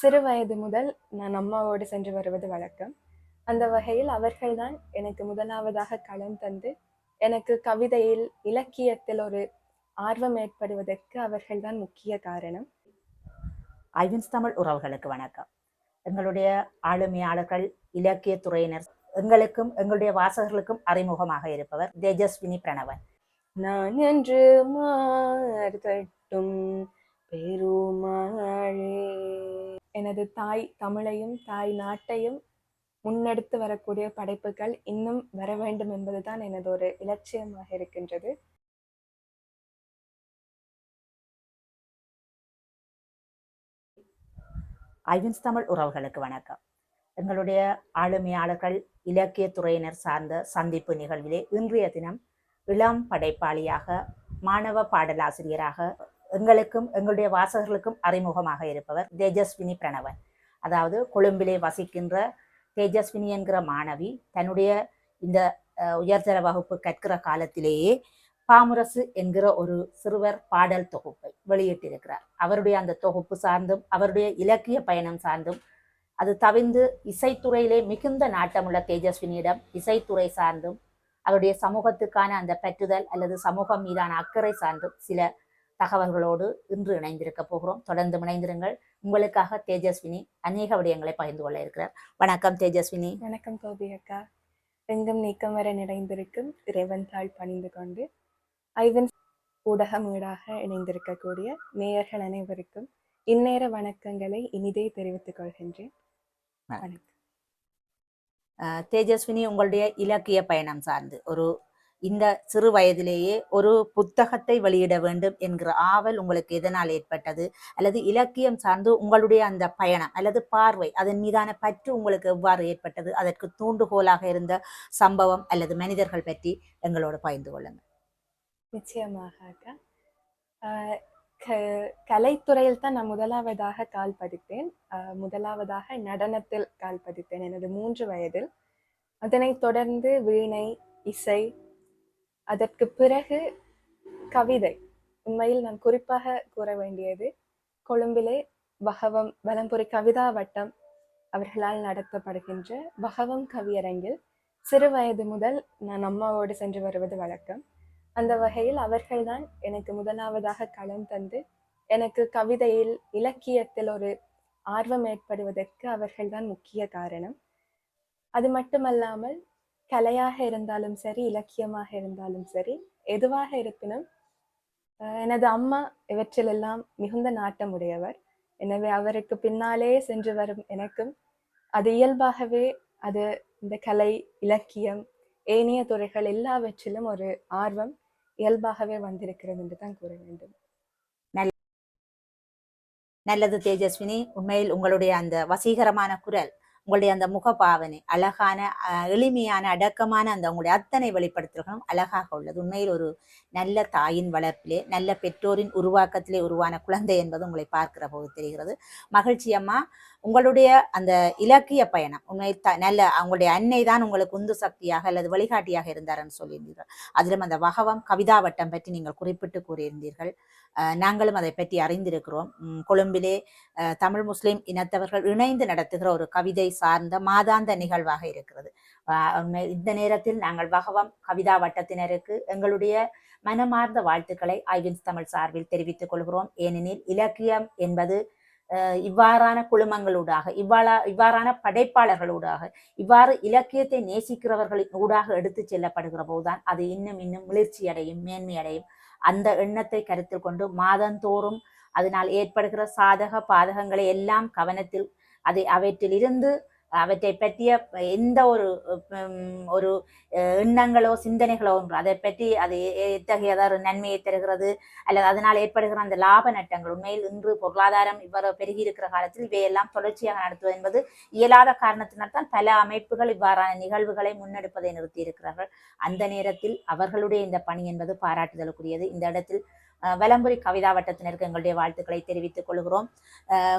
சிறு வயது முதல் நான் அம்மாவோடு சென்று வருவது வழக்கம். அந்த வகையில் அவர்கள்தான் எனக்கு முதலாவதாக களம் தந்து எனக்கு கவிதையில் இலக்கியத்தில் ஒரு ஆர்வம் ஏற்படுவதற்கு அவர்கள்தான் முக்கிய காரணம். ஐவின்ஸ் தமிழ் உறவுகளுக்கு வணக்கம். எங்களுடைய ஆளுமையாளர்கள் இலக்கியத் துறையினர் எங்களுக்கும் எங்களுடைய வாசகர்களுக்கும் அறிமுகமாக இருப்பவர் தேஜஸ்வினி பிரணவன். நான் என்று மார்தட்டும் பெருமாளே. எனது தாய் தமிழையும் தாய் நாட்டையும் முன்னெடுத்து வரக்கூடிய படைப்புகள் இன்னும் வர வேண்டும் என்பதுதான் எனது ஒரு இலட்சியமாக இருக்கின்றது. ஐவின்ஸ் தமிழ் உறவுகளுக்கு வணக்கம். எங்களுடைய ஆளுமையாளர்கள் இலக்கியத் துறையினர் சார்ந்த சந்திப்பு நிகழ்விலே இன்றைய தினம் இளம் படைப்பாளியாக மாணவ பாடலாசிரியராக எங்களுக்கும் எங்களுடைய வாசகர்களுக்கும் அறிமுகமாக இருப்பவர் தேஜஸ்வினி பிரணவன். அதாவது கொழும்பிலே வசிக்கின்ற தேஜஸ்வினி என்கிற மாணவி தன்னுடைய இந்த உயர்தர வகுப்பு கற்கிற காலத்திலேயே பாமுரசு என்கிற ஒரு சிறுவர் பாடல் தொகுப்பை வெளியிட்டிருக்கிறார். அவருடைய அந்த தொகுப்பு சார்ந்தும் அவருடைய இலக்கிய பயணம் சார்ந்தும் அது தவிர்ந்து இசைத்துறையிலே மிகுந்த நாட்டமுள்ள தேஜஸ்வினியிடம் இசைத்துறை சார்ந்தும் அவருடைய சமூகத்துக்கான அந்த பற்றுதல் அல்லது சமூகம் மீதான அக்கறை சார்ந்தும் சில தகவல்களோடு இன்று இணைந்திருக்க போகிறோம். தொடர்ந்து இணைந்திருங்கள். உங்களுக்காக தேஜஸ்வினி அநேக விடயங்களை பகிர்ந்து கொள்ள இருக்கிறார். வணக்கம் தேஜஸ்வினி. வணக்கம் கோபி அக்கா. எங்கும் நீக்கம் வர நிறைந்திருக்கும் இறைவன் தாழ் பணிந்து கொண்டு ஐவன் ஊடகமீடாக இணைந்திருக்கக்கூடிய நேயர்கள் அனைவருக்கும் இந்நேர வணக்கங்களை இனிதே தெரிவித்துக் கொள்கின்றேன். வணக்கம். தேஜஸ்வினி உங்களுடைய இலக்கிய பயணம் சார்ந்து ஒரு இந்த சிறு வயதிலேயே ஒரு புத்தகத்தை வெளியிட வேண்டும் என்கிற ஆவல் உங்களுக்கு எதனால் ஏற்பட்டது? அல்லது இலக்கியம் சார்ந்து உங்களுடைய அந்த பயணம் அல்லது பார்வை அதன் மீதான பற்று உங்களுக்கு எவ்வாறு ஏற்பட்டது? அதற்கு தூண்டுகோலாக இருந்த சம்பவம் அல்லது மனிதர்கள் பற்றி எங்களோடு பகிர்ந்து கொள்ளுங்கள். நிச்சயமாக அக்கா. க- கலைத்துறையில் தான் நான் முதலாவதாக கால் பதித்தேன். முதலாவதாக நடனத்தில் கால் பதித்தேன் எனது மூன்று வயதில். அதனைத் தொடர்ந்து வீணை இசை அதற்கு பிறகு கவிதை. உண்மையில் நான் குறிப்பாக கூற வேண்டியது கொழும்பிலே பகவம் வலம்புரி கவிதா வட்டம் அவர்களால் நடத்தப்படுகின்ற பகவம் கவியரங்கில் சிறு வயது முதல் நான் அம்மாவோடு சென்று வருவது வழக்கம். அந்த வகையில் அவர்கள்தான் எனக்கு முதலாவதாக களம் தந்து எனக்கு கவிதையில் இலக்கியத்தில் ஒரு ஆர்வம் ஏற்படுவதற்கு அவர்கள்தான் முக்கிய காரணம். அது மட்டுமல்லாமல் கலையாக இருந்தாலும் சரி இலக்கியமாக இருந்தாலும் சரி எதுவாக இருப்பினும் எனது அம்மா இவற்றிலெல்லாம் மிகுந்த நாட்டம் உடையவர் எனவே அவருக்கு பின்னாலே சென்று வரும் எனக்கும் அது இயல்பாகவே அது இந்த கலை இலக்கியம் ஏனைய துறைகள் எல்லாவற்றிலும் ஒரு ஆர்வம் இயல்பாகவே வந்திருக்கிறது என்று தான் கூற வேண்டும். நல்லது தேஜஸ்வினி. உண்மையில் உங்களுடைய அந்த வசீகரமான குரல் உங்களுடைய அந்த முகபாவனை அழகான அஹ், எளிமையான அடக்கமான அந்த உங்களுடைய அத்தனை வெளிப்படுத்தல்களும் அழகாக உள்ளது. உண்மையில் ஒரு நல்ல தாயின் வளர்ப்பிலே நல்ல பெற்றோரின் உருவாக்கத்திலே உருவான குழந்தை என்பது உங்களை பார்க்கிற போது தெரிகிறது. மகிழ்ச்சி அம்மா. உங்களுடைய அந்த இலக்கிய பயணம் உண்மை த நல்ல அவங்களுடைய அன்னை தான் உங்களுக்கு உந்து சக்தியாக அல்லது வழிகாட்டியாக இருந்தார்னு சொல்லியிருந்தீர்கள். அதிலும் அந்த வகவம் கவிதா வட்டம் பற்றி நீங்கள் குறிப்பிட்டு கூறியிருந்தீர்கள். நாங்களும் அதை பற்றி அறிந்திருக்கிறோம். கொழும்பிலே தமிழ் முஸ்லிம் இனத்தவர்கள் இணைந்து நடத்துகிற ஒரு கவிதை சார்ந்த மாதாந்த நிகழ்வாக இருக்கிறது. இந்த நேரத்தில் நாங்கள் வகவம் கவிதா வட்டத்தினருக்கு எங்களுடைய மனமார்ந்த வாழ்த்துக்களை ஐவின்ஸ் தமிழ் சார்பில் தெரிவித்துக் கொள்கிறோம். ஏனெனில் இலக்கியம் என்பது இவ்வாறான குழுமங்களூடாக இவ்வாறா இவ்வாறான படைப்பாளர்களூடாக இவ்வாறு இலக்கியத்தை நேசிக்கிறவர்களின் ஊடாக எடுத்துச் செல்லப்படுகிற போதுதான் அது இன்னும் இன்னும் முளிர்ச்சி அடையும் மேன்மை அடையும் அந்த எண்ணத்தை கருத்தில் கொண்டு மாதந்தோறும் அதனால் ஏற்படுகிற சாதக பாதகங்களை எல்லாம் கவனத்தில் அதை அவற்றிலிருந்து அவற்றை பற்றிய எந்த ஒரு ஒரு எண்ணங்களோ சிந்தனைகளோ ஒன்று அதை பற்றி அது எத்தகைய ஏதாவது நன்மையை தருகிறது? அல்லது அதனால் ஏற்படுகிற அந்த லாப நட்டங்கள் உண்மையில் இன்று பொருளாதாரம் இவ்வாறு பெருகி இருக்கிற காலத்தில் இவையெல்லாம் தொடர்ச்சியாக நடத்துவது என்பது இயலாத காரணத்தினால் தான் பல அமைப்புகள் இவ்வாறான நிகழ்வுகளை முன்னெடுப்பதை நிறுத்தி இருக்கிறார்கள் அந்த நேரத்தில் அவர்களுடைய இந்த பணி என்பது பாராட்டுதலுக்குரியது. இந்த இடத்தில் வலம்புரி கவிதா வட்டத்தினருக்கு எங்களுடைய வாழ்த்துக்களை தெரிவித்துக் கொள்கிறோம்.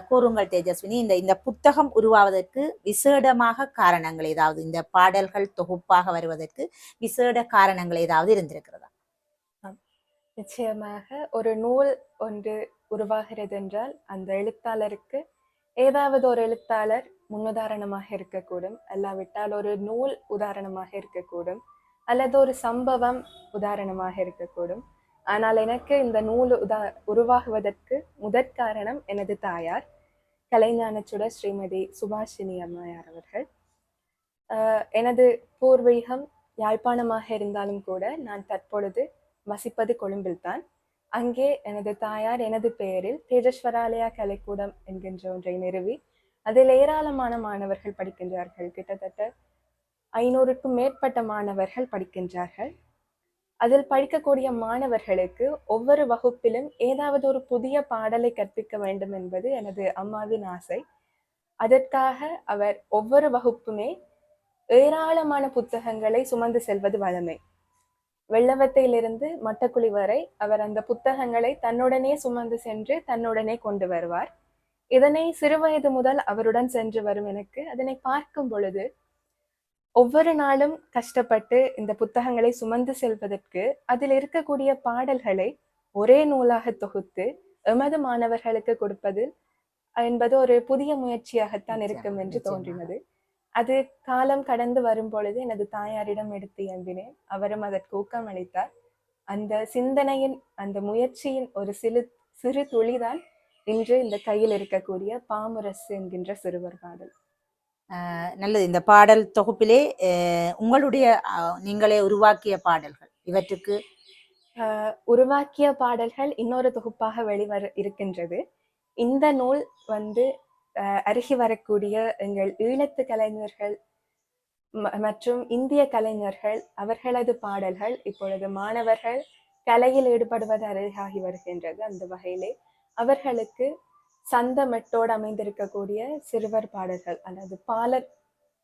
கூறுங்கள் தேஜஸ்வினி இந்த இந்த புத்தகம் உருவாவதற்கு விசேடமாக காரணங்கள் ஏதாவது இந்த பாடல்கள் தொகுப்பாக வருவதற்கு விசேட காரணங்கள் ஏதாவது இருந்திருக்கிறதா? நிச்சயமாக ஒரு நூல் ஒன்று உருவாகிறது என்றால் அந்த எழுத்தாளருக்கு ஏதாவது ஒரு எழுத்தாளர் முன்னுதாரணமாக இருக்கக்கூடும். அல்லாவிட்டால் ஒரு நூல் உதாரணமாக இருக்கக்கூடும். அல்லது ஒரு சம்பவம் உதாரணமாக இருக்கக்கூடும். ஆனால் எனக்கு இந்த நூல் உதா உருவாகுவதற்கு முதற் காரணம் எனது தாயார் கலைஞானச்சுட ஸ்ரீமதி சுபாஷினி அம்மையார் அவர்கள். எனது பூர்வீகம் யாழ்ப்பாணமாக இருந்தாலும் கூட நான் தற்பொழுது வசிப்பது கொழும்பில்தான். அங்கே எனது தாயார் எனது பெயரில் தேஜஸ்வராலயா கலைக்கூடம் என்கின்ற ஒன்றை நிறுவி அதில் ஏராளமான மாணவர்கள் படிக்கின்றார்கள். கிட்டத்தட்ட ஐநூறுக்கும் மேற்பட்ட மாணவர்கள் படிக்கின்றார்கள். அதில் படிக்கக்கூடிய மாணவர்களுக்கு ஒவ்வொரு வகுப்பிலும் ஏதாவது ஒரு புதிய பாடலை கற்பிக்க வேண்டும் என்பது எனது அம்மாவின் ஆசை. அதற்காக அவர் ஒவ்வொரு வகுப்புமே ஏராளமான புத்தகங்களை சுமந்து செல்வது வழமை. வெள்ளவத்தையிலிருந்து மட்டக்குழி வரை அவர் அந்த புத்தகங்களை தன்னுடனே சுமந்து சென்று தன்னுடனே கொண்டு வருவார். இதனை சிறுவயது முதல் அவருடன் சென்று வரும் எனக்கு அதனை பார்க்கும் பொழுது ஒவ்வொரு நாளும் கஷ்டப்பட்டு இந்த புத்தகங்களை சுமந்து செல்வதற்கு அதில் இருக்கக்கூடிய பாடல்களை ஒரே நூலாக தொகுத்து எமது மாணவர்களுக்கு கொடுப்பது என்பது ஒரு புதிய முயற்சியாகத்தான் இருக்கும் என்று. தோன்றினது. அது காலம் கடந்து வரும் பொழுது எனது தாயாரிடம் எடுத்து எம்பினேன் அவரும் அதற்கு ஊக்கம் அளித்தார். அந்த சிந்தனையின் அந்த முயற்சியின் ஒரு சிறு சிறு துளிதான் இன்று இந்த கையில் இருக்கக்கூடிய பாமுரசு என்கின்ற சிறுவர் பாடல். நல்லது. இந்த பாடல் தொகுப்பிலே உங்களுடைய நீங்களே உருவாக்கிய பாடல்கள் இவற்றுக்கு. ஆஹ் உருவாக்கிய பாடல்கள் இன்னொரு தொகுப்பாக வெளிவர இருக்கின்றது. இந்த நூல் வந்து அருகி வரக்கூடிய எங்கள் ஈழத்து கலைஞர்கள் ம- மற்றும் இந்திய கலைஞர்கள் அவர்களது பாடல்கள் இப்பொழுது மாணவர்கள் கலையில் ஈடுபடுவது அருகாகி வருகின்றது. அந்த வகையிலே அவர்களுக்கு சந்த மெட்டோடு அமைந்திருக்கக்கூடிய சிறுவர் பாடல்கள் அதாவது பாலர்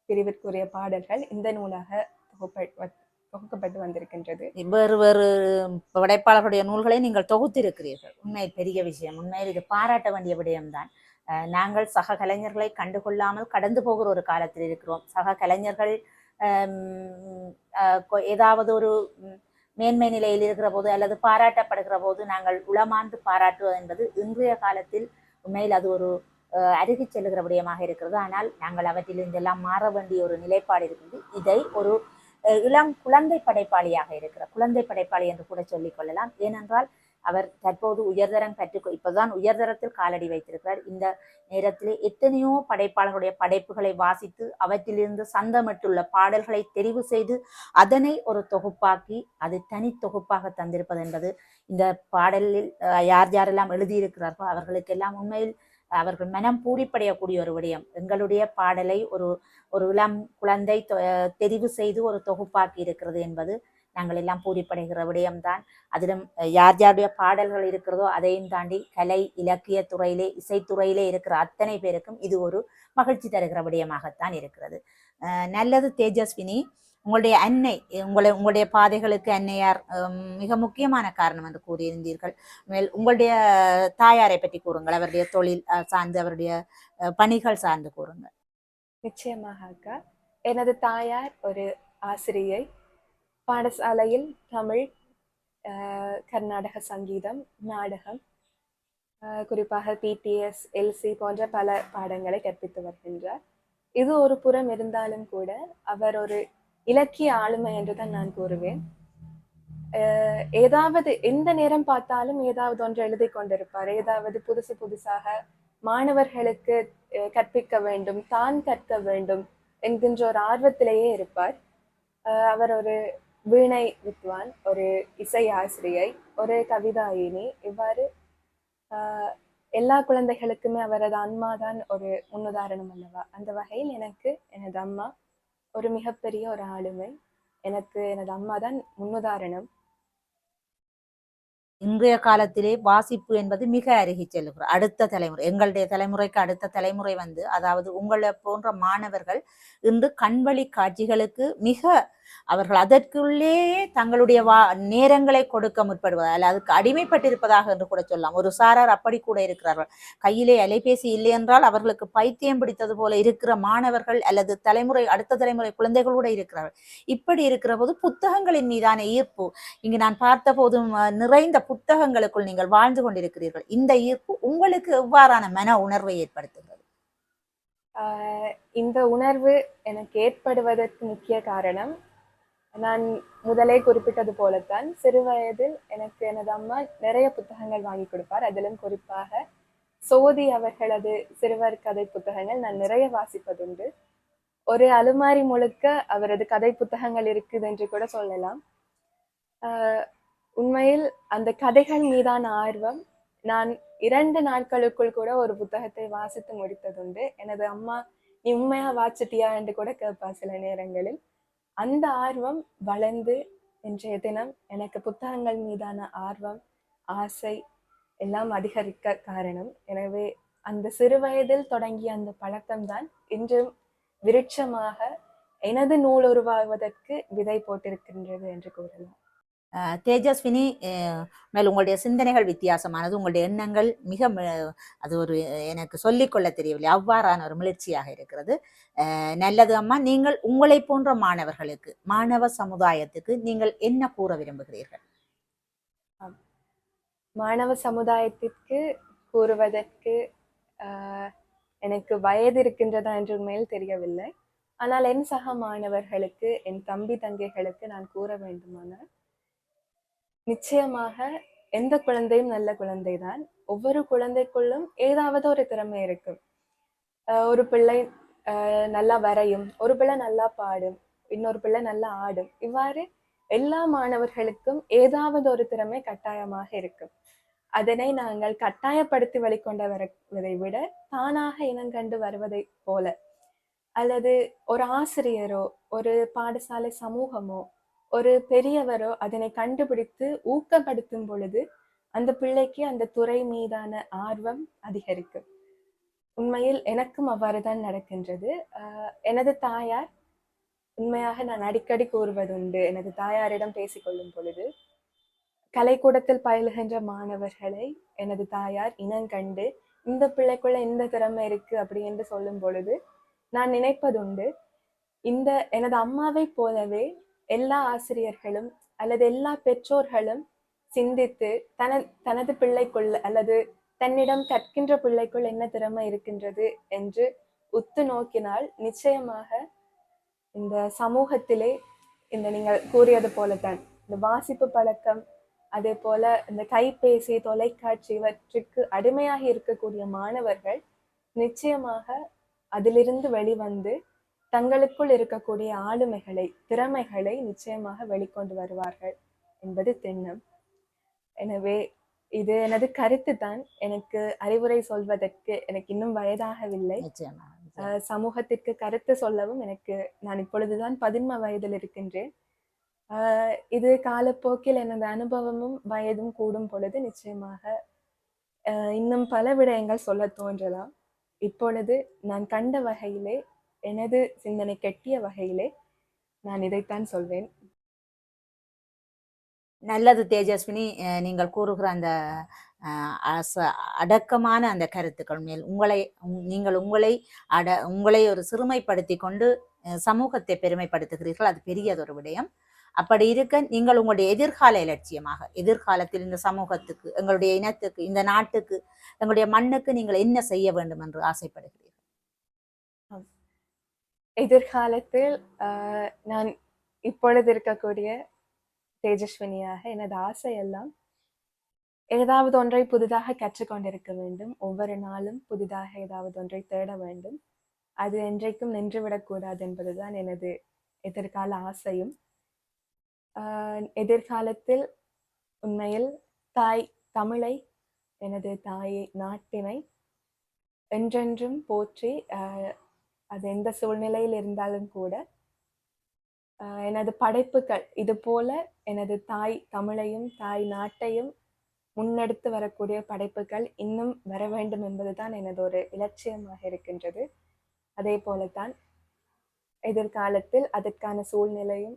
பிரிவிற்குரிய பாடல்கள் இந்த நூலாக தொகுக்கப்பட்டு வந்திருக்கின்றது. வேறு வேறு படைப்பாளர்களுடைய நூல்களை நீங்கள் தொகுத்திருக்கிறீர்கள். உண்மை பெரிய விஷயம். உண்மையில் இது பாராட்ட வேண்டிய விடயம்தான். நாங்கள் சக கலைஞர்களை கண்டுகொள்ளாமல் கடந்து போகிற ஒரு காலத்தில் இருக்கிறோம். சக கலைஞர்கள் ஏதாவது ஒரு மேன்மை நிலையில் இருக்கிற போது அல்லது பாராட்டப்படுகிற போது நாங்கள் உளமாந்து பாராட்டுவது என்பது இன்றைய காலத்தில் உண்மையில் அது ஒரு அருகி அருகிச் செல்லுகிற விடயமாக இருக்கிறது. ஆனால் நாங்கள் அவற்றிலிருந்தெல்லாம் மாற வேண்டிய ஒரு நிலைப்பாடு இருக்கிறது. இதை ஒரு இளம் குழந்தை படைப்பாளியாக இருக்கிற குழந்தை படைப்பாளி என்று கூட சொல்லிக்கொள்ளலாம் ஏனென்றால் அவர் தற்போது உயர்தரம் பெற்று இப்போதான் உயர்தரத்தில் காலடி வைத்திருக்கிறார். இந்த நேரத்திலே எத்தனையோ படைப்பாளர்களுடைய படைப்புகளை வாசித்து அவற்றிலிருந்து சந்தமிட்டுள்ள பாடல்களை தெரிவு செய்து அதனை ஒரு தொகுப்பாக்கி அது தனி தொகுப்பாக தந்திருப்பது என்பது இந்த பாடலில் யார் யாரெல்லாம் எழுதியிருக்கிறார்களோ அவர்களுக்கெல்லாம் உண்மையில் அவர்கள் மனம் பூரிப்படையக்கூடிய ஒரு விடயம். எங்களுடைய பாடலை ஒரு ஒரு இளம் குழந்தை தொ- தெரிவு செய்து ஒரு தொகுப்பாக்கி இருக்கிறது என்பது நாங்கள் எல்லாம் பூரிப்படைகிற விடயம்தான். அதிலும் யார் யாருடைய பாடல்கள் இருக்கிறதோ அதையும் தாண்டி கலை இலக்கிய துறையிலே இசைத்துறையிலே இருக்கிற அத்தனை பேருக்கும் இது ஒரு மகிழ்ச்சி தருகிற விடயமாகத்தான் இருக்கிறது. நல்லது தேஜஸ்வினி உங்களுடைய அன்னை உங்களை உங்களுடைய பாதைகளுக்கு அன்னையார் மிக முக்கியமான காரணம் என்று கூறியிருந்தீர்கள். மேல் உங்களுடைய தாயாரை பற்றி கூறுங்கள் அவருடைய தொழில் சார்ந்து அவருடைய பணிகள் சார்ந்து கூறுங்கள். நிச்சயமாக அக்கா. எனது தாயார் ஒரு ஆசிரியை பாடசாலையில் தமிழ் ஆஹ், கர்நாடக சங்கீதம் நாடகம் குறிப்பாக பிடிஎஸ் எல்சி போன்ற பல பாடங்களை கற்பித்து வருகின்றார். இது ஒரு புறம் இருந்தாலும் கூட அவர் ஒரு இலக்கிய ஆளுமை என்றுதான் நான் கூறுவேன். ஏதாவது எந்த நேரம் பார்த்தாலும் ஏதாவது ஒன்று எழுதி கொண்டிருப்பார். ஏதாவது புதுசு புதுசாக மாணவர்களுக்கு கற்பிக்க வேண்டும் தான் கற்க வேண்டும் என்கின்ற ஒரு ஆர்வத்திலேயே இருப்பார். அவர் ஒரு வீணை வித்வான் ஒரு இசை ஆசிரியை ஒரு கவிதாயினி. இவ்வாறு ஆஹ் எல்லா குழந்தைகளுக்குமே அவரது அம்மா தான் ஒரு முன்னுதாரணம் அல்லவா? அந்த வகையில் எனக்கு எனது அம்மா ஒரு மிகப்பெரிய ஒரு ஆளுமை. எனக்கு எனது அம்மா தான் முன்னுதாரணம். இன்றைய காலத்திலே வாசிப்பு என்பது மிக அருகி செல்லுகிறோம் அடுத்த தலைமுறை எங்களுடைய தலைமுறைக்கு அடுத்த தலைமுறை வந்து அதாவது உங்களை போன்ற மாணவர்கள் இன்று கண்வழி காட்சிகளுக்கு மிக அவர்கள் அதற்குள்ளே தங்களுடைய வா நேரங்களை கொடுக்க முற்படுவதால் அல்ல அதுக்கு அடிமைப்பட்டிருப்பதாக என்று கூட சொல்லலாம். ஒரு சாரார் அப்படி கூட இருக்கிறார்கள். கையிலே அலைபேசி இல்லை என்றால் அவர்களுக்கு பைத்தியம் பிடித்தது போல இருக்கிற மாணவர்கள் அல்லது தலைமுறை அடுத்த தலைமுறை குழந்தைகள் கூட இருக்கிறார்கள். இப்படி இருக்கிற போது புத்தகங்களின் மீதான ஈர்ப்பு இங்கு நான் பார்த்த போதும் அஹ், நிறைந்த புத்தகங்களுக்குள் நீங்கள் வாழ்ந்து கொண்டிருக்கிறீர்கள். இந்த ஈர்ப்பு உங்களுக்கு எவ்வாறான மன உணர்வை ஏற்படுத்துகிறது? ஆஹ் இந்த உணர்வு எனக்கு ஏற்படுவதற்கு முக்கிய காரணம் நான் முதலே குறிப்பிட்டது போலத்தான் சிறு வயதில் எனக்கு எனது அம்மா நிறைய புத்தகங்கள் வாங்கி கொடுப்பார். அதிலும் குறிப்பாக சோதி அவர்களது சிறுவர் கதை புத்தகங்கள் நான் நிறைய வாசிப்பதுண்டு. ஒரு அலுமாரி முழுக்க அவரது கதை புத்தகங்கள் இருக்குது என்று கூட சொல்லலாம். ஆஹ் உண்மையில் அந்த கதைகள் மீதான ஆர்வம் நான் இரண்டு நாட்களுக்குள் கூட ஒரு புத்தகத்தை வாசித்து முடித்ததுண்டு. எனது அம்மா நீ உண்மையா வாச்சிட்டியா என்று கூட கேட்பா சில நேரங்களில். அந்த ஆர்வம் வளர்ந்து இன்றைய தினம் எனக்கு புத்தகங்கள் மீதான ஆர்வம் ஆசை எல்லாம் அதிகரிக்க காரணம். எனவே அந்த சிறு வயதில் தொடங்கிய அந்த பழக்கம்தான் இன்றும் விருட்சமாக எனது நூல் உருவாகுவதற்கு விதை போட்டிருக்கின்றது என்று கூறலாம். தேஜஸ்வினி அஹ் மேல் உங்களுடைய சிந்தனைகள் வித்தியாசமானது உங்களுடைய எண்ணங்கள் மிக அது ஒரு எனக்கு சொல்லிக்கொள்ள தெரியவில்லை. அவ்வாறான ஒரு முயற்சியாக இருக்கிறது. அஹ் நல்லது அம்மா நீங்கள் உங்களை போன்ற மாணவர்களுக்கு மாணவ சமுதாயத்துக்கு நீங்கள் என்ன கூற விரும்புகிறீர்கள்? மாணவ சமுதாயத்திற்கு கூறுவதற்கு ஆஹ், எனக்கு வயது இருக்கின்றதா என்று உண்மையில் தெரியவில்லை. ஆனால் என் சக மாணவர்களுக்கு என் தம்பி தங்கைகளுக்கு நான் கூற வேண்டுமானால் நிச்சயமாக எந்த குழந்தையும் நல்ல குழந்தைதான். ஒவ்வொரு குழந்தைக்குள்ளும் ஏதாவது ஒரு திறமை இருக்கும் ஆஹ், ஒரு பிள்ளை ஆஹ், நல்லா வரையும் ஒரு பிள்ளை நல்லா பாடும் இன்னொரு பிள்ளை நல்லா ஆடும். இவ்வாறு எல்லா மாணவர்களுக்கும் ஏதாவது ஒரு திறமை கட்டாயமாக இருக்கும் அதனை நாங்கள் கட்டாயப்படுத்தி வெளிக்கொண்டு வருவதை விட தானாக இனங்கண்டு வருவதை போல. அல்லது ஒரு ஆசிரியரோ ஒரு பாடசாலை சமூகமோ ஒரு பெரியவரோ அதனை கண்டுபிடித்து ஊக்கப்படுத்தும் பொழுது அந்த பிள்ளைக்கு அந்த துறை மீதான ஆர்வம் அதிகரிக்கும். உண்மையில் எனக்கும் அவ்வாறு தான் நடக்கின்றது. ஆஹ் எனது தாயார் உண்மையாக நான் அடிக்கடி கூறுவது உண்டு எனது தாயாரிடம் பேசிக்கொள்ளும் பொழுது கலைக்கூடத்தில் பயிலுகின்ற மாணவர்களை எனது தாயார் இனங்கண்டு இந்த பிள்ளைக்குள்ள இந்த திறமை இருக்கு அப்படி என்று சொல்லும் பொழுது நான் நினைப்பதுண்டு இந்த எனது அம்மாவை போலவே எல்லா ஆசிரியர்களும் அல்லது எல்லா பெற்றோர்களும் சிந்தித்து தன தனது பிள்ளைக்குள் அல்லது தன்னிடம் கற்கின்ற பிள்ளைக்குள் என்ன திறமை இருக்கின்றது என்று உத்து நோக்கினால் நிச்சயமாக இந்த சமூகத்திலே இந்த நீங்கள் கூறியது போலத்தான். இந்த வாசிப்பு பழக்கம் அதே போல இந்த கைபேசி தொலைக்காட்சி இவற்றுக்கு அடிமையாக இருக்கக்கூடிய மாணவர்கள் நிச்சயமாக அதிலிருந்து வெளிவந்து தங்களுக்குள் இருக்கக்கூடிய ஆளுமைகளை திறமைகளை நிச்சயமாக வெளிக்கொண்டு வருவார்கள் என்பது திண்ணம் எனவே இது எனது கருத்து தான் எனக்கு அறிவுரை சொல்வதற்கு எனக்கு இன்னும் வயதாகவில்லை. சமூகத்திற்கு கருத்து சொல்லவும் எனக்கு நான் இப்பொழுதுதான் பதின்ம வயதில் இருக்கின்றேன். இது காலப்போக்கில் எனது அனுபவமும் வயதும் கூடும் பொழுது நிச்சயமாக இன்னும் பல விடயங்கள் சொல்ல தோன்றலாம். இப்பொழுது நான் கண்ட வகையிலே எனது சிந்தனை கெட்டிய வகையிலே நான் இதைத்தான் சொல்வேன். நல்லது தேஜஸ்வினி. அஹ் நீங்கள் கூறுகிற அந்த அச- அடக்கமான அந்த கருத்துக்கள் மேல் உங்களை உங்- நீங்கள் உங்களை அட உங்களை ஒரு சிறுமைப்படுத்தி கொண்டு சமூகத்தை பெருமைப்படுத்துகிறீர்கள். அது பெரியதொரு விடயம். அப்படி இருக்க நீங்கள் உங்களுடைய எதிர்கால இலட்சியமாக எதிர்காலத்தில் இந்த சமூகத்துக்கு எங்களுடைய இனத்துக்கு இந்த நாட்டுக்கு எங்களுடைய மண்ணுக்கு நீங்கள் என்ன செய்ய வேண்டும் என்று ஆசைப்படுகிறீர்கள்? எதிர்காலத்தில் நான் இப்பொழுது இருக்கக்கூடிய தேஜஸ்வினியாக எனது ஆசை எல்லாம் ஏதாவது ஒன்றை புதிதாக கற்றுக்கொண்டிருக்க வேண்டும். ஒவ்வொரு நாளும் புதிதாக ஏதாவது ஒன்றை தேட வேண்டும். அது என்றைக்கும் நின்றுவிடக்கூடாது என்பதுதான் எனது எதிர்கால ஆசையும். எதிர்காலத்தில் உண்மையில் தாய் தமிழை எனது தாயை நாட்டினை என்றென்றும் போற்றி அது எந்த சூழ்நிலையில் இருந்தாலும் கூட ஆஹ் எனது படைப்புகள் இது போல எனது தாய் தமிழையும் தாய் நாட்டையும் முன்னெடுத்து வரக்கூடிய படைப்புகள் இன்னும் வர வேண்டும் என்பதுதான் எனது ஒரு இலட்சியமாக இருக்கின்றது. அதே போலத்தான் எதிர்காலத்தில் அதற்கான சூழ்நிலையும்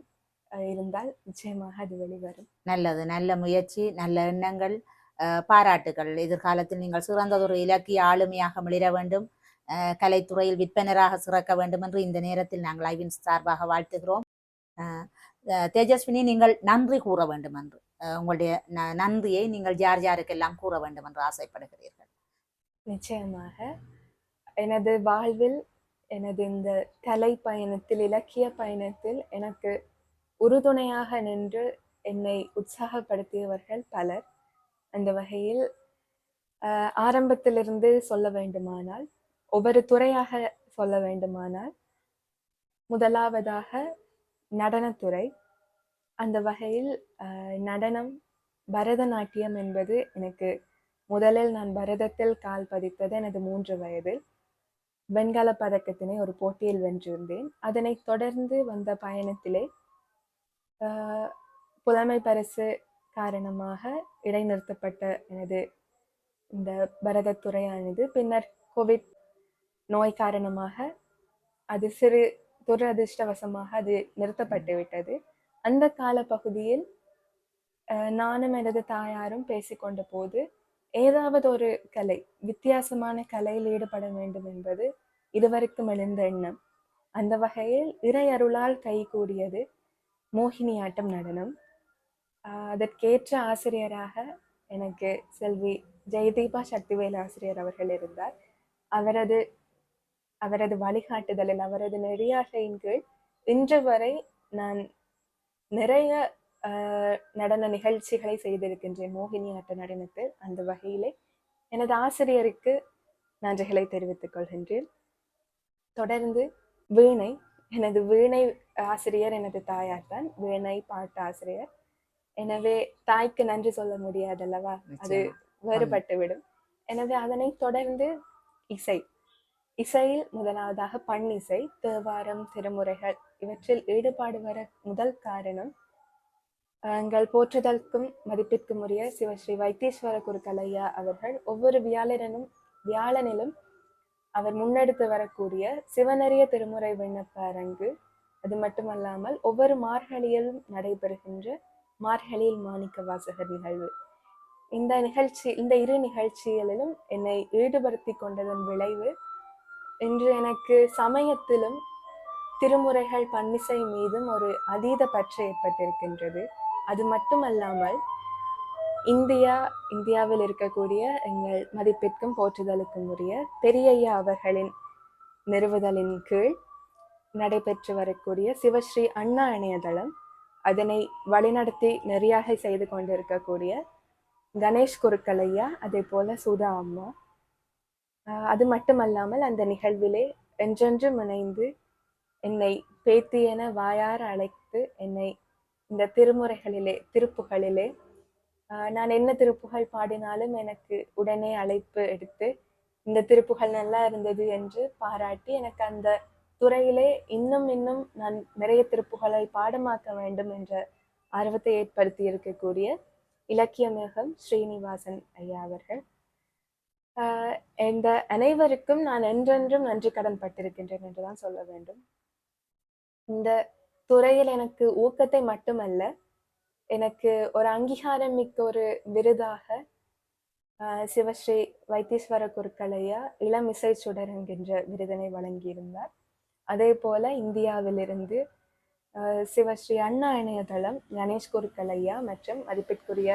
அஹ், இருந்தால் நிச்சயமாக அது வெளிவரும். நல்லது. நல்ல முயற்சி நல்ல எண்ணங்கள் அஹ், பாராட்டுகள். எதிர்காலத்தில் நீங்கள் சிறந்ததொரு இலக்கிய ஆளுமையாக மிளிர வேண்டும். கலைத்துறையில் விற்பனராக சிறக்க வேண்டும் என்று இந்த நேரத்தில் நாங்கள் ஐவின் சார்பாக வாழ்த்துகிறோம். அஹ், தேஜஸ்வினி நீங்கள் நன்றி கூற வேண்டும் என்று. உங்களுடைய ந- நன்றியை நீங்கள் யார் யாருக்கெல்லாம் கூற வேண்டும் என்று ஆசைப்படுகிறீர்கள்? நிச்சயமாக. எனது வாழ்வில் எனது இந்த கலை பயணத்தில் இலக்கிய பயணத்தில் எனக்கு உறுதுணையாக நின்று என்னை உற்சாகப்படுத்தியவர்கள் பலர். அந்த வகையில் ஆஹ், ஆரம்பத்திலிருந்து சொல்ல வேண்டுமானால் ஒவ்வொரு துறையாக சொல்ல வேண்டுமானால் முதலாவதாக நடனத்துறை. அந்த வகையில் நடனம் பரதநாட்டியம் என்பது எனக்கு முதலில் நான் பரதத்தில் கால் பதித்தது எனது மூன்று வயதில். வெண்கல பதக்கத்தினை ஒரு போட்டியில் வென்றிருந்தேன். அதனை தொடர்ந்து வந்த பயணத்திலே புலமை பரிசு காரணமாக இடைநிறுத்தப்பட்ட எனது இந்த பரதத்துறையானது. பின்னர் கோவிட் நோய் காரணமாக அது சிறு துரதிர்ஷ்டவசமாக அது நிறுத்தப்பட்டு விட்டது. அந்த கால பகுதியில் நானும் எனது தாயாரும் பேசிக்கொண்ட போது ஏதாவது ஒரு கலை வித்தியாசமான கலையில் ஈடுபட வேண்டும் என்பது இதுவரைக்கும் எழுந்த எண்ணம். அந்த வகையில் இறை அருளால் மோகினி மோகினியாட்டம் நடனம். அதற்கேற்ற ஆசிரியராக எனக்கு செல்வி ஜெயதீபா சக்திவேல் ஆசிரியர் அவர்கள் இருந்தார். அவரது அவரது வழிகாட்டுதலில் அவரது நெறியாகையின் கீழ் இன்று வரை நான் நிறைய நடன நிகழ்ச்சிகளை செய்திருக்கின்றேன். மோகினியாட்ட நடனத்தில் அந்த வகையிலே எனது ஆசிரியருக்கு நன்றிகளை தெரிவித்துக் கொள்கின்றேன். தொடர்ந்து வீணை எனது வீணை ஆசிரியர் எனது தாயார் தான். வீணை பாட்டு ஆசிரியர். எனவே தாய்க்கு நன்றி சொல்ல முடியாதல்லவா? அது. வேறுபட்டு விடும் எனவே அதனை தொடர்ந்து இசை. இசையில் முதலாவதாக பண்ணிசை தேவாரம் திருமுறைகள் இவற்றில் ஈடுபாடு வர முதல் காரணம் எங்கள் போற்றுதலுக்கும் மதிப்பிற்கும் உரிய சிவஸ்ரீ வைத்தீஸ்வர குருக்கலையா அவர்கள் ஒவ்வொரு வியாழனும் வியாழனிலும் அவர் முன்னெடுத்து வரக்கூடிய சிவனறிய திருமுறை விண்ணப்ப அரங்கு. அது மட்டுமல்லாமல் ஒவ்வொரு மார்கழியிலும் நடைபெறுகின்ற மார்கழியில் மாணிக்க வாசகர் நிகழ்வு. இந்த நிகழ்ச்சி இந்த இரு நிகழ்ச்சிகளிலும் என்னை ஈடுபடுத்தி கொண்டதன் விளைவு இன்று எனக்கு சமயத்திலும் திருமுறைகள் பன்னிசை மீதும் ஒரு அதீத பற்று ஏற்பட்டிருக்கின்றது. அது மட்டுமல்லாமல் இந்தியா இந்தியாவில் இருக்கக்கூடிய எங்கள் மதிப்பிற்கும் போற்றுதலுக்கும் உரிய பெரியய்யா அவர்களின் நிறுவுதலின் கீழ் நடைபெற்று வரக்கூடிய சிவஸ்ரீ அண்ணா இணையதளம் அதனை வழிநடத்தி நெறியாக செய்து கொண்டிருக்கக்கூடிய கணேஷ் குருக்கலையா அதே போல சுதா அம்மா அது மட்டுமல்லாமல் அந்த நிகழ்விலே என்றென்றும் இணைந்து என்னை பேத்தி என வாயார அழைத்து என்னை இந்த திருமுறைகளிலே திருப்புகளிலே நான் என்ன திருப்புகள் பாடினாலும் எனக்கு உடனே அழைப்பு எடுத்து இந்த திருப்புகள் நல்லா இருந்தது என்று பாராட்டி எனக்கு அந்த துறையிலே இன்னும் இன்னும் நான் நிறைய திருப்புகளை பாடமாக்க வேண்டும் என்ற ஆர்வத்தை ஏற்படுத்தி இருக்கக்கூடிய இலக்கியமேகம் ஸ்ரீனிவாசன் ஐயா அவர்கள். இந்த அனைவருக்கும் நான் என்றென்றும் நன்றி கடன் பட்டிருக்கின்றேன் என்றுதான் சொல்ல வேண்டும். இந்த துறையில் எனக்கு ஊக்கத்தை மட்டுமல்ல எனக்கு ஒரு அங்கீகாரம் மிக்க ஒரு விருதாக சிவஸ்ரீ வைத்தீஸ்வர குருக்களையா இளம் இசை சுடர் என்கின்ற விருதினை வழங்கியிருந்தார். அதே போல இந்தியாவிலிருந்து சிவஸ்ரீ அண்ணா இணையதளம் கணேஷ் குருக்கலையா மற்றும் மதிப்பிற்குரிய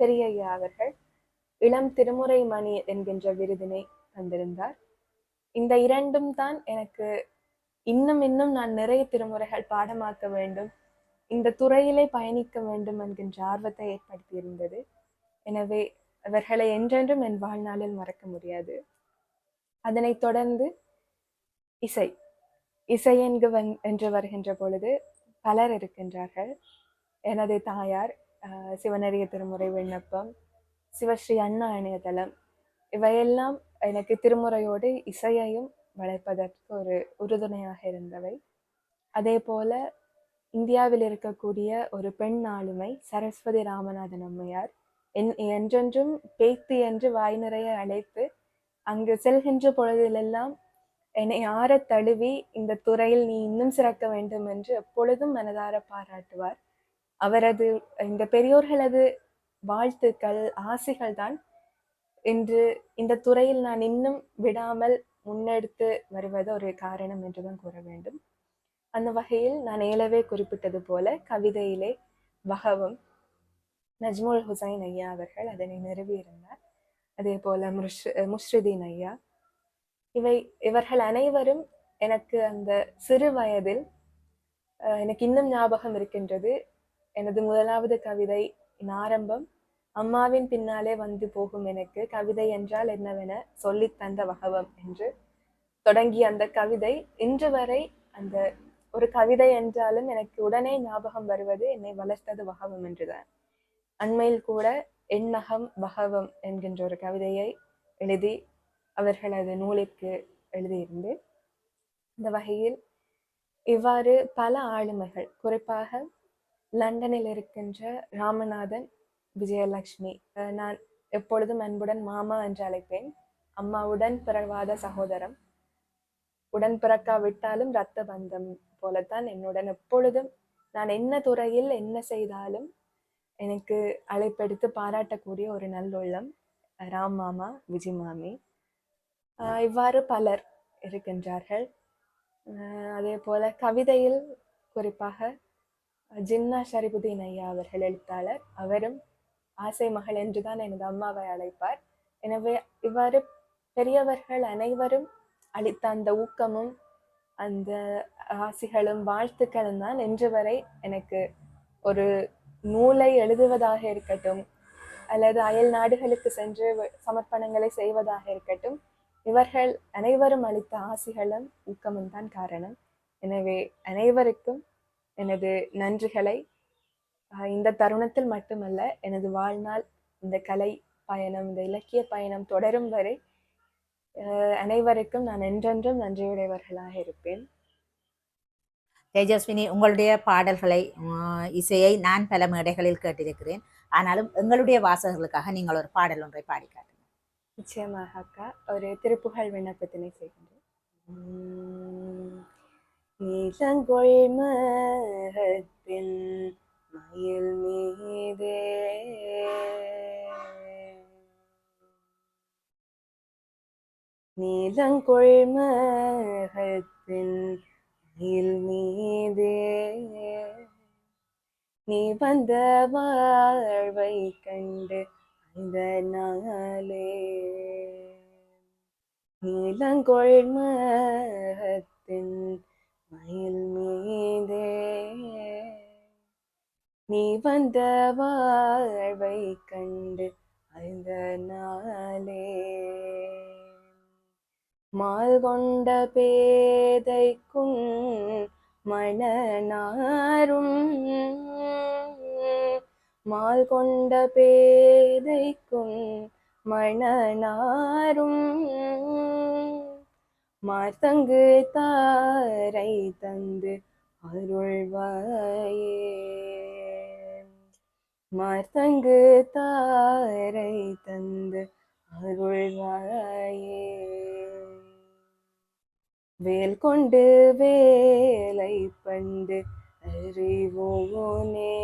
பெரியய்யா அவர்கள் இளம் திருமுறை மணி என்கின்ற விருதினை தந்திருந்தார். இந்த இரண்டும் தான் எனக்கு இன்னும் இன்னும் நான் நிறைய திருமுறைகள் பாடமாக்க வேண்டும் இந்த துறையிலே பயணிக்க வேண்டும் என்கின்ற ஆர்வத்தை ஏற்படுத்தியிருந்தது. எனவே அவர்களை என்றென்றும் என் வாழ்நாளில் மறக்க முடியாது. அதனைத் தொடர்ந்து இசை இசை என்கு வந் என்று வருகின்ற பொழுது பலர் இருக்கின்றார்கள். எனது தாயார் ஆஹ், சிவனரிய திருமுறை விண்ணப்பம் சிவஸ்ரீ அண்ணா இணையதளம் இவையெல்லாம் எனக்கு திருமுறையோடு இசையையும் வளர்ப்பதற்கு ஒரு உறுதுணையாக இருந்தவை. அதே போல இந்தியாவில் இருக்கக்கூடிய ஒரு பெண் ஆளுமை சரஸ்வதி ராமநாதன் அம்மையார் என் என்றென்றும் பேத்தி என்று வாய் நிறைய அழைத்து அங்கு செல்கின்ற பொழுதிலெல்லாம் என்னை ஆற தழுவி இந்த துறையில் நீ இன்னும் சிறக்க வேண்டும் என்று எப்பொழுதும் மனதார பாராட்டுவார். அவரது இந்த பெரியோர்களது வாழ்த்துக்கள் ஆசிகள் தான். இன்று இந்த துறையில் நான் இன்னும் விடாமல் முன்னெடுத்து வருவது ஒரு காரணம் என்றுதான் கூற வேண்டும். அந்த வகையில் நான் ஏலவே குறிப்பிட்டது போல கவிதையிலே வகவம் நஜ்முல் ஹுசைன் ஐயா அவர்கள் அதனை நிறுவியிருந்தார். அதே போல முஷ் முஷ்ரிதீன் ஐயா. இவை இவர்கள் அனைவரும் எனக்கு அந்த சிறு வயதில் எனக்கு இன்னும் ஞாபகம் இருக்கின்றது. எனது முதலாவது கவிதை ஆரம்பம் அம்மாவின் பின்னாலே வந்து போகும் எனக்கு கவிதை என்றால் என்னவென சொல்லித் தந்த வகவம் என்று தொடங்கிய அந்த கவிதை இன்று வரை அந்த ஒரு கவிதை என்றாலும் எனக்கு உடனே ஞாபகம் வருவது என்னை வளர்த்தது வகவம் என்றுதான். அண்மையில் கூட எண்ணகம் வகவம் என்கின்ற ஒரு கவிதையை எழுதி அவர்களது நூலிற்கு எழுதியிருந்து இந்த வகையில் இவ்வாறு பல ஆளுமைகள் குறிப்பாக லண்டனில் இருக்கின்ற ராமநாதன் விஜயலட்சுமி. நான் எப்பொழுதும் அன்புடன் மாமா என்று அழைப்பேன். அம்மாவுடன் பிறவாத சகோதரம். உடன் பிறக்காவிட்டாலும் இரத்த பந்தம் போலத்தான் என்னுடன் எப்பொழுதும். நான் என்ன துறையில் என்ன செய்தாலும் எனக்கு அழைப்பெடுத்து பாராட்டக்கூடிய ஒரு நல்லுள்ளம் ராம் மாமா விஜய் மாமி. இவ்வாறு பலர் இருக்கின்றார்கள். அதே போல கவிதையில் குறிப்பாக ஜின்னா ஷரிபுதீன் ஐயா அவர்கள் எழுத்தாளர். அவரும் ஆசை மகள் என்றுதான் எனது அம்மாவை அழைப்பார். எனவே இவ்வாறு பெரியவர்கள் அனைவரும் அளித்த அந்த ஊக்கமும் அந்த ஆசிகளும் வாழ்த்துக்களும் தான் இன்று வரை எனக்கு ஒரு நூலை எழுதுவதாக இருக்கட்டும் அல்லது அயல் நாடுகளுக்கு சென்று சமர்ப்பணங்களை செய்வதாக இருக்கட்டும் இவர்கள் அனைவரும் அளித்த ஆசிகளும் ஊக்கமும் தான் காரணம். எனவே அனைவருக்கும் எனது நன்றிகளை இந்த தருணத்தில் மட்டுமல்ல எனது வாழ்நாள் இந்த கலை பயணம் இந்த இலக்கிய பயணம் தொடரும் வரை அனைவருக்கும் நான் என்றென்றும் நன்றியுடையவர்களாக இருப்பேன். தேஜஸ்வினி உங்களுடைய பாடல்களை இசையை நான் பல மேடைகளில் கேட்டிருக்கிறேன். ஆனாலும் எங்களுடைய வாசகர்களுக்காக நீங்கள் ஒரு பாடல் ஒன்றை பாடி காட்டுங்க நிச்சயமாக அக்கா. ஒரு திருப்புகழ் விண்ணப்பத்தினை செய்கின்றேன். உம், நீலங்கொள் மகத்தின் மயில் மீதே. நீலங்கொள்மகத்தின் மயில் மீதே. நீ வந்த வாழ்வை கண்டு அந்த நாளே. நீலங்கொள்மகத்தின் மயில் மீதே. நீ வந்த வாழ்வை கண்டு அந்த நாளே. மால் கொண்ட பேதைக்கும் மணனாரும் மால் கொண்ட பேதைக்கும் மணனாரும் மார்த்தங்கு தாரை தந்து அருள்வாயே. மார்த்தங்கு தாரை தந்து அருள்வாயே. வேல் கொண்டு வேலை பண்டு அறிவோனே.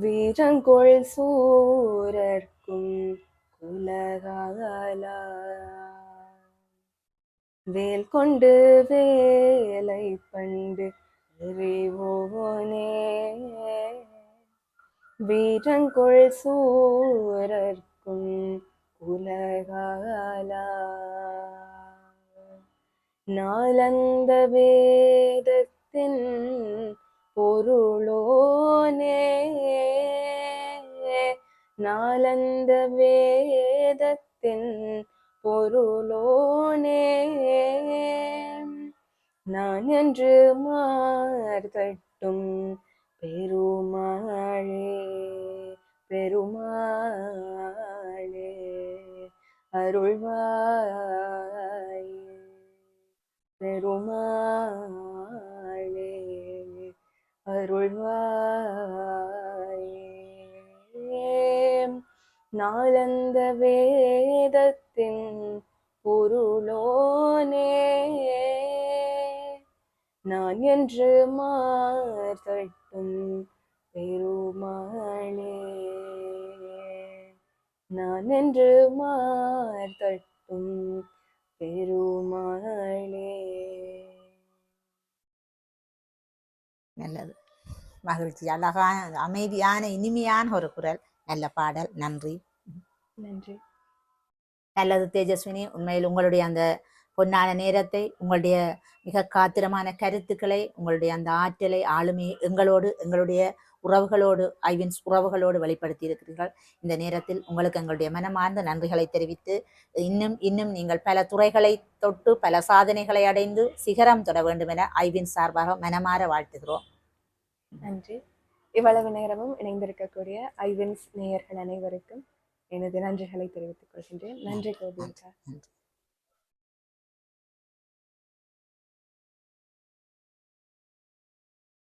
வீரங்கொள் சூரர்க்கும் குலகாலா. வேல் கொண்டு வேலை பண்டு அறிவோனே. வீரங்கொள் சூரர்க்கும் உலகாலா நாளந்த வேதத்தின் பொருளோனே. நாலந்த வேதத்தின் பொருளோனே. நான் என்று மார்தட்டும் பெருமாளே. பெருமாளே அருள்வாய். பெருமாளே அருள்வாய். நாளந்த வேதத்தின் பொருளோனே நான் என்று மார்த்தட்டும் பெருமாளே. நான் என்று மார்த்தட்டும் பெருமாளே. நல்லது. மகிழ்ச்சி. அழகான அமைதியான இனிமையான ஒரு குரல். நல்ல பாடல். நன்றி. நன்றி. நல்லது தேஜஸ்வினி. உண்மையில் உங்களுடைய அந்த பொன்னான நேரத்தை உங்களுடைய மிக காத்திரமான கருத்துக்களை உங்களுடைய அந்த ஆற்றலை ஆளுமையை எங்களோடு எங்களுடைய உறவுகளோடு ஐவின்ஸ் உறவுகளோடு வெளிப்படுத்தி இருக்கிறீர்கள் இந்த நேரத்தில் உங்களுக்கு எங்களுடைய மனமார்ந்த நன்றிகளை தெரிவித்து இன்னும் இன்னும் நீங்கள் பல துறைகளை தொட்டு பல சாதனைகளை அடைந்து சிகரம் தொட வேண்டும் என ஐவின் சார்பாக மனமாற வாழ்த்துகிறோம். நன்றி. இவ்வளவு நேரமும் இணைந்திருக்கக்கூடிய ஐவின்ஸ் நேயர்கள் அனைவருக்கும் எனது நன்றிகளை தெரிவித்துக் கொள்கின்றேன். நன்றி கோபிகா நன்றி.